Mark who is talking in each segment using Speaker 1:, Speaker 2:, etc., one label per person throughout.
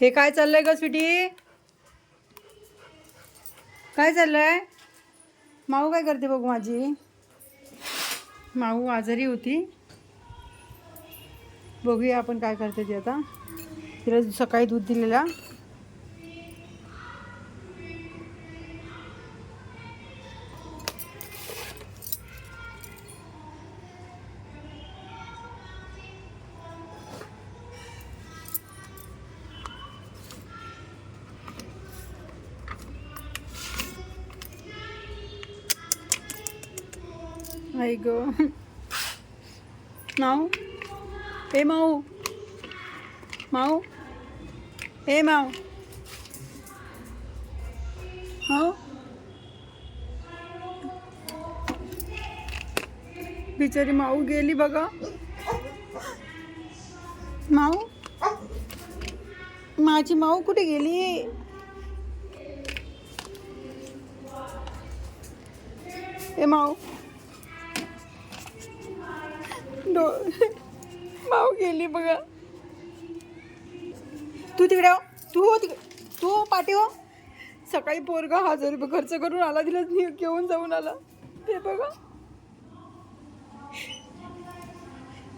Speaker 1: हे काय चाललंय ग स्वीटी? काय चाललंय? माऊ काय करते बघू माझी? माऊ आजारी होती. बघूया आपण काय करते ती आता. तिला सकाळी दूध दिलेला. आई ग. माऊ. ए माऊ. माऊ. ए माऊ. माऊ. बिचारी माऊ गेली बघा. माऊ. माझी माऊ कुठे गेली? ए माऊ. डो माऊ गेली बघा. तू तिकडे हो. तू हो तिकडे तू हो पाठी हो. सकाळी पोरगा हजार रुपये खर्च करून आला तिला घेऊन जाऊन आला. ते बघा.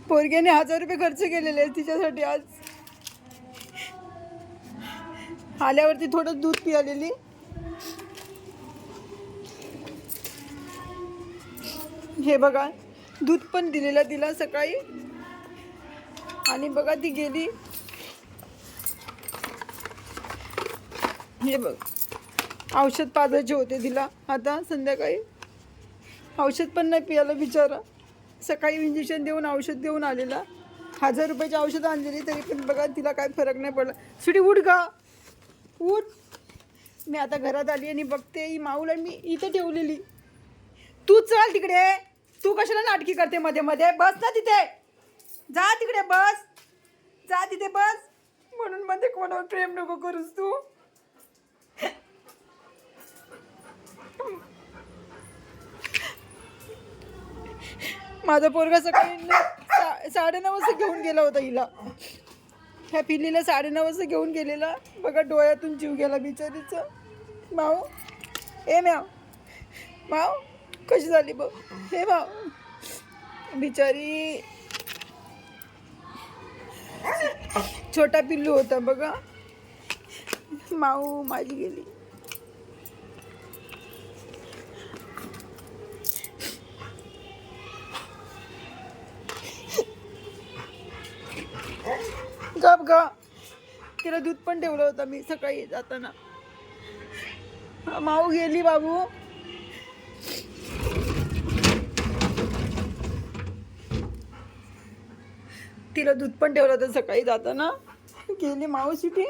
Speaker 1: पोरग्याने हजार रुपये खर्च केलेले आहेत तिच्यासाठी आज. आल्यावरती थोडं दूध पियालेली. हे बघा. दूध पण दिलेला तिला सकाळी. आणि बघा ती गेली. हे बघ. औषध पाजायचे होते तिला. आता संध्याकाळी. औषध पण नाही पियाला बिचारा. सकाळी इंजेक्शन देऊन औषध देऊन आलेला. हजार रुपयाची औषध आणलेली तरी पण बघा तिला काय फरक नाही पडला. सुटी उठ का उठ. मी आता घरात आली आणि बघते. ही माऊला मी इथं ठेवलेली. तू चल तिकडे. तू कशाला नाटकी करते मध्ये मध्ये? बस ना तिथे. जा तिकडे बस. जा तिथे बस. म्हणून मध्ये कोणावर प्रेम नको करूस तू. माझा पोरगा सकाळी साडे नऊ वाजता घेऊन गेला होता हिला. ह्या पिल्लीला साडे नऊ वाजता घेऊन गेलेला. बघा डोळ्यातून जीव गेला बिचारीचं. माऊ ए म्याव. माऊ कशी झाली बघ? हे भाऊ बिचारी छोटा पिल्लू होता बघा माऊ माझी गेली. गप ग. तिला दूध पण ठेवलं होतं मी सकाळी जाताना. माऊ गेली बाबू. तिला दूध पण ठेवलं होतं सकाळी जाताना. गेली मावस इथे